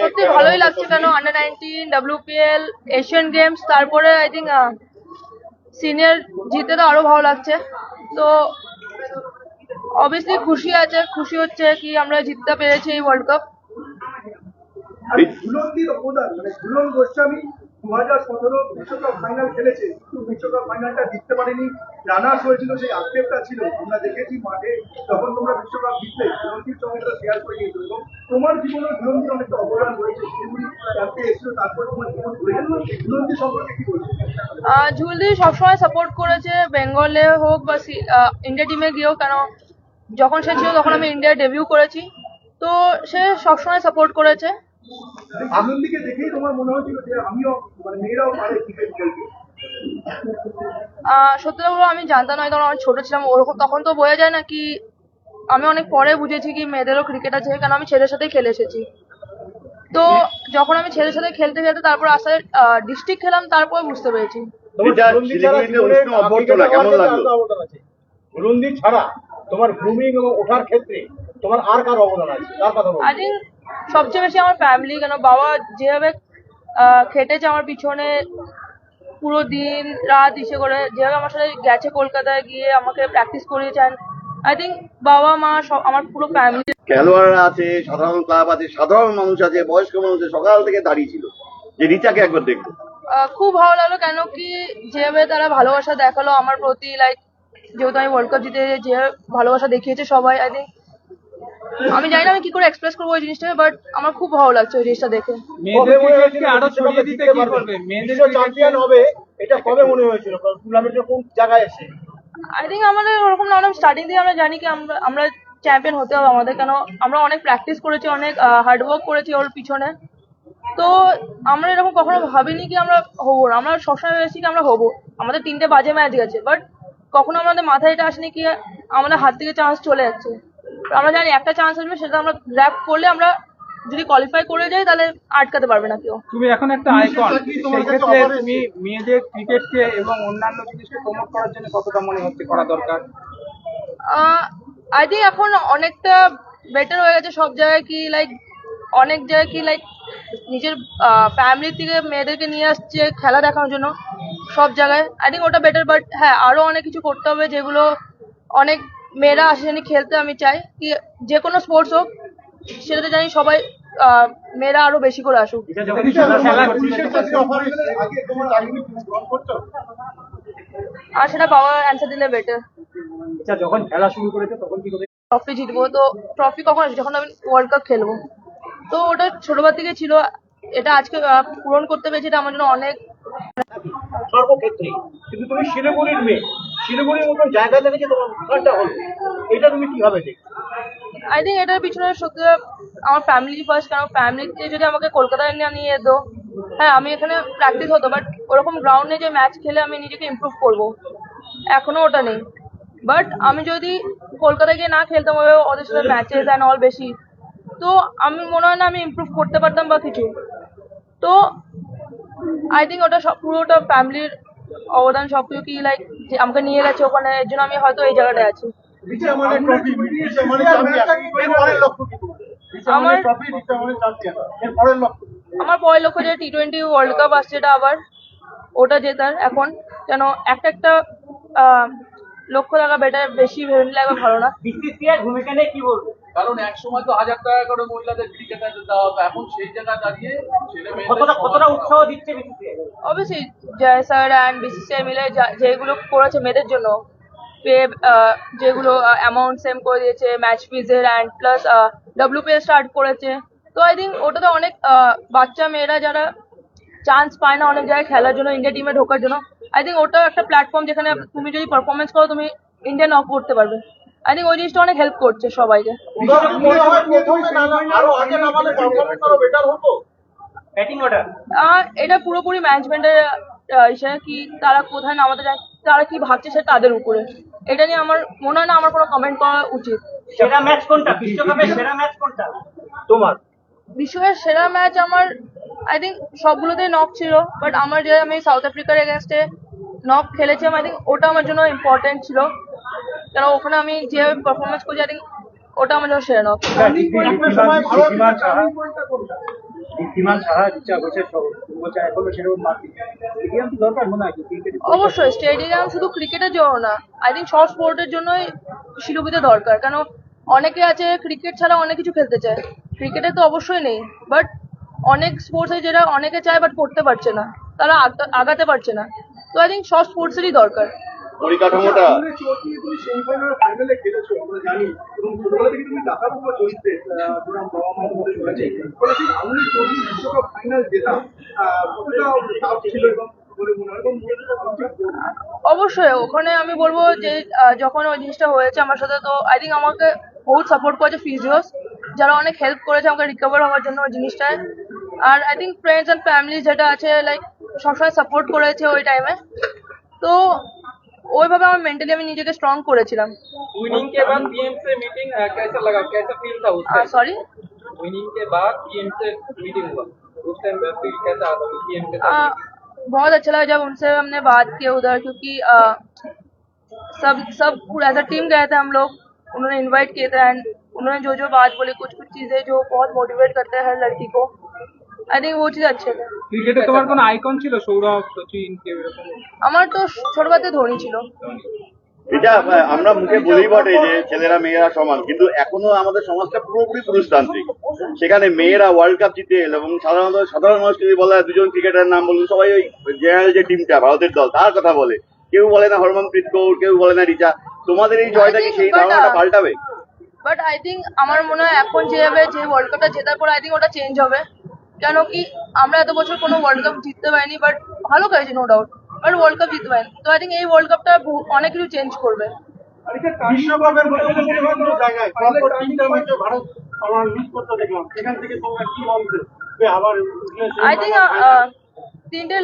সত্যি ভালোই লাগছে কেন? Under nineteen WPL Asian games তারপরে আই থিঙ্ক সিনিয়র জিতে তো আরও ভালো লাগছে। তো অবভিয়াসলি খুশি আছে, খুশি হচ্ছে কি আমরা জিততে পেরেছি এই ওয়ার্ল্ড কাপ দু হাজার সতেরো বিশ্বকাপ ফাইনাল খেলেছে। কিন্তু বিশ্বকাপ ফাইনালটা জিততে পারেনি। রানার্স হয়েছিল সেই আক্ষেপটা ছিল। আমরা দেখেছি মাঠে যখন তোমরা বিশ্বকাপ জিতলে ঝুলন্দির সঙ্গে শেয়ার করে এবং তোমার জীবনে ঝুলন্দির অনেকটা অবদান রয়েছে। ক্যাম্পে এসেছিল, তারপরে তোমার জীবন ঘুরে গেল। ঝুলন্দি সম্পর্কে কি বলছো? ঝুলদি সবসময় সাপোর্ট করেছে বেঙ্গলে হোক বা ইন্ডিয়া টিমে গিয়েও। কেন যখন সে ছিল তখন আমি ইন্ডিয়া ডেবিউ করেছি। তো সে সবসময় সাপোর্ট করেছে। ঝুলন্দিকে দেখেই তোমার মনে হয়েছিল যে আমিও মানে মেয়েরাও পারে ক্রিকেট খেলতে। সত্যি কথা বলব আমি জানতাম না তখন আমি ছোট ছিলাম। ওরকম তখন তো বোঝা যায় না কি আমি অনেক পরে বুঝেছি কি মেয়েদেরও ক্রিকেট আছে কেন আমি ছেলের সাথে খেলে এসেছি। তো যখন আমি ছেলের সাথে খেলতে খেলতে তারপর আস্তে ডিস্ট্রিক্ট খেলাম তারপর বুঝতে পেরেছি। ছাড়া তোমার গ্রুমিং এবং ওঠার ক্ষেত্রে তোমার আর কার অবদান আছে? কার কথা সবচেয়ে বেশি আমার ফ্যামিলি কেন বাবা যেভাবে খেটেছে আমার পিছনে পুরো দিন রাত ইসে করে যেভাবে আমার সাথে গেছে কলকাতায় গিয়ে আমাকে প্র্যাকটিস করিয়েছেন আই থিঙ্ক বাবা মা সব আমার পুরো ফ্যামিলি খেলোয়াড়রা আছে সাধারণ ক্লাব আছে সাধারণ মানুষ আছে বয়স্ক মানুষ আছে সকাল থেকে দাঁড়িয়ে ছিল। যে রিচাকে একবার দেখব। খুব ভালো লাগল কেন কি যেভাবে তারা ভালোবাসা দেখাল আমার প্রতি লাইক যেহেতু আমি ওয়ার্ল্ড কাপ জিতে যে ভালোবাসা দেখিয়েছে সবাই আই থিঙ্ক আমি জানি না আমি কি করে এক্সপ্রেস করব ওই জিনিসটাকে বাট আমার খুব ভালো লাগছে ওই জিনিসটা দেখে। মেয়েদের ক্রিকেটকে আরও ছড়িয়ে দিতে কি করবে? মেয়েদের চ্যাম্পিয়ন হবে এটা কবে মনে হয়েছিল? টুর্নামেন্টের কোন জায়গায় এসে? আই থিঙ্ক আমাদের ওরকম না স্টার্টিং থেকে আমরা জানি কি আমরা আমরা চ্যাম্পিয়ন হতে হবে আমাদের কেন আমরা অনেক প্র্যাকটিস করেছি অনেক হার্ড ওয়ার্ক করেছি ওর পিছনে। তো আমরা এরকম কখনো ভাবিনি কি আমরা হব না। আমরা সবসময় ভেবেছি কি আমরা হব। আমাদের তিনটে বাজে ম্যাচ গেছে বাট কখনো আমাদের মাথায় এটা আসেনি কি আমাদের হাত থেকে চান্স চলে যাচ্ছে। আমরা জানি একটা চান্স আসবে সেটা আমরা গ্র্যাপ করলে আমরা যদি কোয়ালিফাই করে যাই তাহলে আটকাতে পারবে না কেউ। তুমি এখন একটা আইকন সেই ক্ষেত্রে তুমি মেয়েদের ক্রিকেটকে এবং অন্যান্য জিনিসকে প্রমোট করার জন্য কতটা মনে হচ্ছে করা দরকার? আই থিঙ্ক এখন অনেকটা বেটার হয়ে গেছে সব জায়গায় কি লাইক অনেক জায়গায় কি লাইক নিজের ফ্যামিলি থেকে মেয়েদেরকে নিয়ে আসছে খেলা দেখানোর জন্য সব জায়গায়। আই থিঙ্ক ওটা বেটার বাট হ্যাঁ আরও অনেক কিছু করতে হবে যেগুলো অনেক মেয়েরা আসে জানি খেলতে আমি চাই কি যে কোনো স্পোর্টস হোক সেটাতে জানি সবাই মেয়েরা আরও বেশি করে আসুক। আর সেটা বাবা অ্যান্সার দিলে বেটার আচ্ছা যখন খেলা শুরু করেছে তখন কি ট্রফি জিতবো তো ট্রফি কখন আসবে? যখন আমি ওয়ার্ল্ড কাপ খেলব। তো ওটা ছোটবার থেকে ছিল এটা আজকে পূরণ করতে পেরেছি এটা আমার জন্য অনেক সর্বক্ষেত্রে। কিন্তু তুমি শিলিগুড়ির মেয়ে। শিলিগুড়ির মতন জায়গা থেকে তোমার উদ্ধারটা হলো। এটা তুমি কীভাবে দেখছ আই থিঙ্ক এটার পিছনে সত্যি আমার ফ্যামিলি ফার্স্ট কারণ ফ্যামিলিতে যদি আমাকে কলকাতায় নিয়ে যেত হ্যাঁ আমি এখানে প্র্যাকটিস হতো বাট ওরকম গ্রাউন্ডে যে ম্যাচ খেলে আমি নিজেকে ইমপ্রুভ করব, এখনও ওটা নেই। বাট আমি যদি কলকাতায় গিয়ে না খেলতাম ওদের সাথে ম্যাচেস অ্যান্ড অল বেশি, তো আমি মনে হয় না আমি ইমপ্রুভ করতে পারতাম বা কিছু। তো আই থিঙ্ক ওটা সব পুরোটা ফ্যামিলির অবদান সবকিছু কি লাইক যে আমাকে নিয়ে গেছে ওখানে এর জন্য আমি হয়তো এই জায়গাটায় আছি? আমার পরের লক্ষ্য যে টি টোয়েন্টি ওয়ার্ল্ড কাপ আসছে এটা আবার ওটা জেতার এখন। যেন একটা একটা আহ, টাকা বেটার বেশি ভেবে নিলে একবার ভালো না। বিসিসিআই ভূমিকা নিয়ে কি বলব? কারণ এক সময় তো হাজার টাকা করে মহিলাদের দেওয়া হতো এখন সেই জায়গায় দাঁড়িয়ে ছেলে কতটা কতটা উৎসাহ দিচ্ছে বিসিসিআই? অবশ্যই জয় স্যার অ্যান্ড বিসিসিআই মিলে যেগুলো করেছে মেয়েদের জন্য পে যেগুলো অ্যামাউন্ট সেম করে দিয়েছে ম্যাচ ফিজের অ্যান্ড প্লাস ডাব্লিউপি স্টার্ট করেছে। তো আই থিঙ্ক ওটাতে অনেক আহ, বাচ্চা মেয়েরা যারা চান্স পায় না অনেক জায়গায় খেলার জন্য ইন্ডিয়া টিমে ঢোকার জন্য আই থিঙ্ক ওটা একটা প্ল্যাটফর্ম যেখানে তুমি যদি পারফরমেন্স করো তুমি ইন্ডিয়ান অফ করতে পারবে। আই থিঙ্ক ওই জিনিসটা অনেক হেল্প করছে সবাইকে। এটা পুরোপুরি ম্যানেজমেন্টের ইসে কি তারা কোথায় নামাতে চায় তারা কি ভাবছে সেটা তাদের উপরে। এটা নিয়ে আমার মনে হয় না আমার কোনো কমেন্ট করা উচিত। সেরা ম্যাচ কোনটা? বিশ্বকাপের সেরা ম্যাচ কোনটা? তোমার। বিশ্বের সেরা ম্যাচ আমার আই থিঙ্ক সবগুলোতেই নক ছিল বাট আমার যে আমি সাউথ আফ্রিকার এগেনস্টে নক খেলেছিলাম আই থিঙ্ক ওটা আমার জন্য ইম্পর্টেন্ট ছিল কেন ওখানে আমি যেভাবে পারফরমেন্স করছি আই থিঙ্ক ওটা আমার জন্য সেরা নক মনে হয় অবশ্যই স্টেডিয়াম শুধু ক্রিকেটের জন্য না আই থিঙ্ক সব স্পোর্টের জন্যই শিলুপিতে দরকার কেন অনেকে আছে ক্রিকেট ছাড়া অনেক কিছু খেলতে চায় ক্রিকেটে তো অবশ্যই নেই বাট অনেক স্পোর্টস আছে যেটা অনেকে চায় বাট করতে পারছে না। তারা আগাতে পারছে না। তো আই থিঙ্ক সব স্পোর্টসেরই দরকার। পরিকাঠামোটা এবং অবশ্যই ওখানে আমি বলব যে যখন ওই জিনিসটা হয়েছে আমার সাথে তো আই থিঙ্ক আমাকে বহুত সাপোর্ট করেছে ফিজিওস যারা অনেক হেল্প করেছে আমাকে রিকভার হওয়ার জন্য ওই জিনিসটায়। আর I think friends and family যেটা আছে লাইক সবসময় সাপোর্ট করেছে ওই টাইমে তো ওইভাবে আমার মেন্টালি আমি নিজেকে স্ট্রং করেছিলাম विनिंग के बाद पीएम से मीटिंग कैसा लगा कैसा फील था उस टाइम सॉरी विनिंग के बाद पीएम से मीटिंग हुआ उस टाइम फील कैसा आता पीएम के साथ आ, बहुत अच्छा लगा जब उनसे हमने बात की उधर क्योंकि आ, सब सब पूरा एज टीम गए थे हम लोग उन्होंने इनवाइट किए थे एंड उन्होंने जो जो बात बोली कुछ कुछ चीजें जो बहुत मोटिवेट करते हैं हर लड़की को আমার তো ছোটবেলাতে ধোনি ছিল। এটা আমরা মুখে বলি বটে যে ছেলেরা মেয়েরা সমান। কিন্তু এখনও আমাদের সমাজটা পুরোপুরি পুরুষতান্ত্রিক। সেখানে মেয়েরা ওয়ার্ল্ড কাপ জিতে এলো এবং সাধারণত সাধারণ মানুষ যদি বলা দুজন ক্রিকেটার নাম বলুন সবাই ওই জেনারেল যে টিমটা ভারতের দল তার কথা বলে। কেউ বলে না হরমনপ্রীত কৌর কেউ বলে না রিচা। তোমাদের এই জয়টা কি সেই ধারণাটা পাল্টাবে? বাট আই থিঙ্ক আমার মনে হয় এখন যেভাবে যে ওয়ার্ল্ড কাপটা জেতার পর আই থিঙ্ক ওটা চেঞ্জ হবে। কেন কি আমরা এত বছর কোনো ওয়ার্ল্ড কাপ জিততে পারিনি বাট ভালো করেছি no doubt but world cup জিততে পারিনি তো আই থিঙ্ক এই ওয়ার্ল্ড কাপটা অনেক কিছু চেঞ্জ করবে। আই থিঙ্ক uh, তিনটে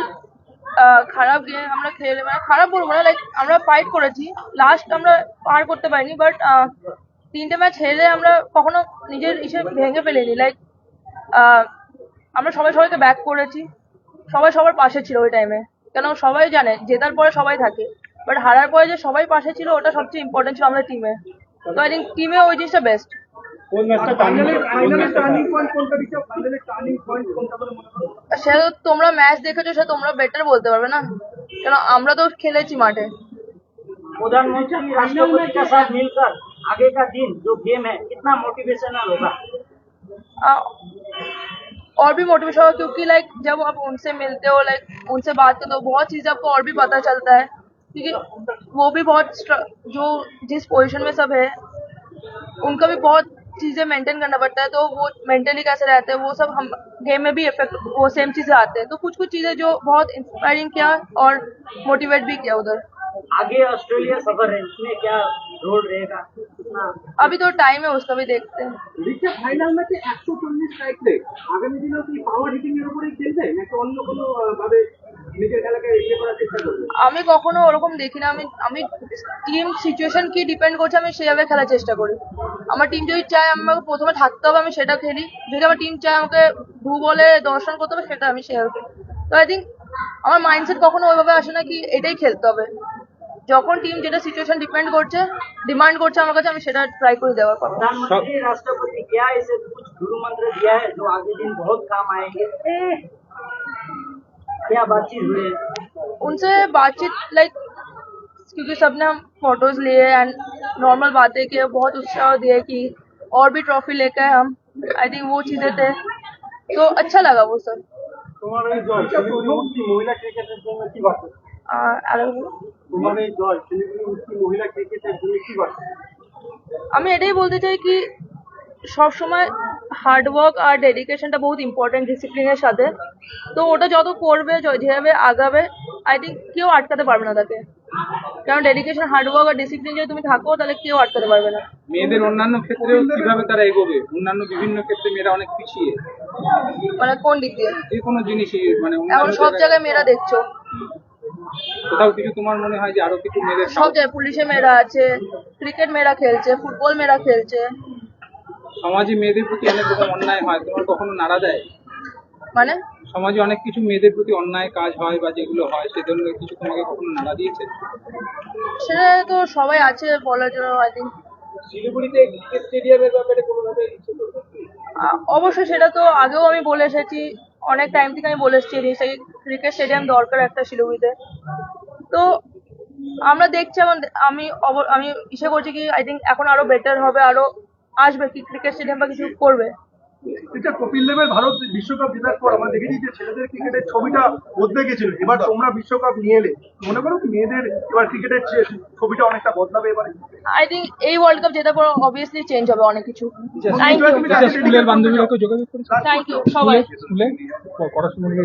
খারাপ গেম আমরা খেলে মানে খারাপ বলব না লাইক আমরা ফাইট করেছি লাস্ট আমরা পার করতে পারিনি বাট তিনটে ম্যাচ হেরে আমরা কখনো নিজের ইসে ভেঙে ফেলিনি লাইক আমরা সবাই সবাইকে ব্যাক করেছি সবাই সবার পাশে ছিল ওই টাইমে কেন সবাই জানে জেতার পরে সবাই থাকে বাট হারার পরে যে সবাই পাশে ছিল ওটা সবচেয়ে ইম্পর্টেন্ট ছিল আমাদের টিমে তো আই থিঙ্ক টিমে ওই জিনিসটা বেস্ট কোন ম্যাচটা ফাইনালের ফাইনালের টার্নিং পয়েন্ট কোনটা দিচ্ছে ফাইনালের টার্নিং পয়েন্ট কোনটা বলে মনে করো সে তো তোমরা ম্যাচ দেখেছো সে তোমরা বেটার বলতে পারবে না কেন আমরা তো খেলেছি মাঠে प्रधानमंत्री राष्ट्रपति के साथ मिलकर आगे का दिन जो गेम है कितना मोटिवेशनल होगा आ, और भी मोटिवेशन होगा क्योंकि लाइक जब आप उनसे मिलते हो लाइक उनसे बात करते हो, बहुत चीज़ आपको और भी पता चलता है। क्योंकि वो भी बहुत जो जिस पोजीशन में सब है, उनका भी बहुत चीज़ें मेंटेन करना पड़ता है तो वो मेंटली कैसे रहते हैं, वो सब हम गेम में भी इफ़ेक्ट वो सेम चीज़ें आते हैं। तो कुछ कुछ चीज़ें जो बहुत इंस्पायरिंग किया और मोटिवेट भी किया उधर। आगे ऑस्ट्रेलिया सफ़र है, उसमें क्या रोल रहेगा? अभी तो टाइम है उसका भी देखते हैं লিগে ফাইনাল ম্যাচে একশো চল্লিশ স্ট্রাইক রেট আগামী দিনেও কি পাওয়ার হিটিং এর উপরেই খেলবে নাকি অন্য কোনো আহ, ভাবে নিজের খেলাকে ইয়ে করার চেষ্টা করবে আমি কখনো ওরকম দেখি না আমি আমি টিম সিচুয়েশন কি ডিপেন্ড করছে আমি সেভাবে খেলার চেষ্টা করি আমার টিম যদি চায় আমাকে প্রথমে থাকতে হবে আমি সেটা খেলি যদি আমার টিম চায় আমাকে দু বলে দর্শন করতে হবে সেটা আমি সেভাবে খেলি তো আই থিঙ্ক আমার মাইন্ডসেট কখনো ওইভাবে আসে না কি এটাই খেলতে হবে যখন টিম যেটা সিচুয়েশন ডিপেন্ড করছে ডিমান্ড করছে আমার কাছে আমি সেটা ট্রাই করে দেওয়ার কথা प्रधानमंत्री राष्ट्रपति क्या ऐसे कुछ गुरु मंत्र दिया है जो आगे दिन बहुत काम आएंगे क्या बातचीत हुई है उनसे बातचीत लाइक क्योंकि सबने हम फोटोज लिए एंड नॉर्मल बातें किए बहुत उत्साह दिए कि और भी ट्रॉफी लेके आए हम आई थिंक वो चीजें थे तो अच्छा लगा वो सब তোমার এই জয় শিলিগুড়ি উঠতি মহিলা ক্রিকেটের জন্য কি বার্তা आ, আরো বলো। তোমার এই জয় শিলিগুড়ি উঠতি মহিলা ক্রিকেটের জন্য কি আমি এটাই বলতে চাই কি সবসময় হার্ডওয়ার্ক আর ডেডিকেশনটা বহুত ইম্পর্টেন্ট ডিসিপ্লিনের সাথে। তো ওটা যত করবে যেভাবে আগাবে আই থিঙ্ক কেউ আটকাতে পারবে না তাকে। কারণ ডেডিকেশন হার্ডওয়ার্ক আর ডিসিপ্লিন যদি তুমি থাকো তাহলে কেউ আটকাতে পারবে না। মেয়েদের অন্যান্য ক্ষেত্রেও কীভাবে তারা এগোবে? অন্যান্য বিভিন্ন ক্ষেত্রে মেয়েরা অনেক পিছিয়ে। মানে কোন দিক দিয়ে? যে কোনো জিনিসই মানে এখন সব জায়গায় মেয়েরা দেখছ। কোথাও কিছু তোমার মনে হয় যে আরও কিছু মেয়েদের সব জায়গায় পুলিশে মেয়েরা আছে ক্রিকেট মেয়েরা খেলছে ফুটবল মেয়েরা খেলছে। সমাজে মেয়েদের প্রতি অনেক রকম অন্যায় হয় তোমার কখনো নাড়া দেয়? মানে? সমাজে অনেক কিছু মেয়েদের প্রতি অন্যায় কাজ হয় বা যেগুলো হয় সে ধরনের কিছু তোমাকে কখনো নাড়া দিয়েছে? সেটা তো সবাই আছে বলার জন্য আই থিঙ্ক শিলিগুড়িতে ক্রিকেট স্টেডিয়ামের ব্যাপারে কোনোভাবে অবশ্যই সেটা তো আগেও আমি বলে এসেছি অনেক টাইম থেকে আমি বলে এসেছি জিনিসটাকে ক্রিকেট স্টেডিয়াম দরকার একটা শিলিগুড়িতে। তো আমরা দেখছি আমি আমি ইসে করছি কি আই থিঙ্ক এখন আরও বেটার হবে, আরও আসবে কি ক্রিকেট স্টেডিয়াম বা কিছু করবে। এটা কপিল দেবের ভারত বিশ্বকাপ জেতার পর আমরা দেখেছি যে ছেলেদের ক্রিকেটের ছবিটা বদলে গেছিল। এবার তোমরা বিশ্বকাপ নিয়ে এলে মনে করো মেয়েদের এবার ক্রিকেটের ছবিটা অনেকটা বদলাবে এবারে? আই থিঙ্ক এই ওয়ার্ল্ড কাপ জেতার পর অবভিয়াসলি চেঞ্জ হবে অনেক কিছু। থ্যাংক ইউ আচ্ছা, স্কুলের বান্ধবীরা যোগাযোগ করেছে? থ্যাংক ইউ সবাই। স্কুলে? পড়াশোনা নিয়ে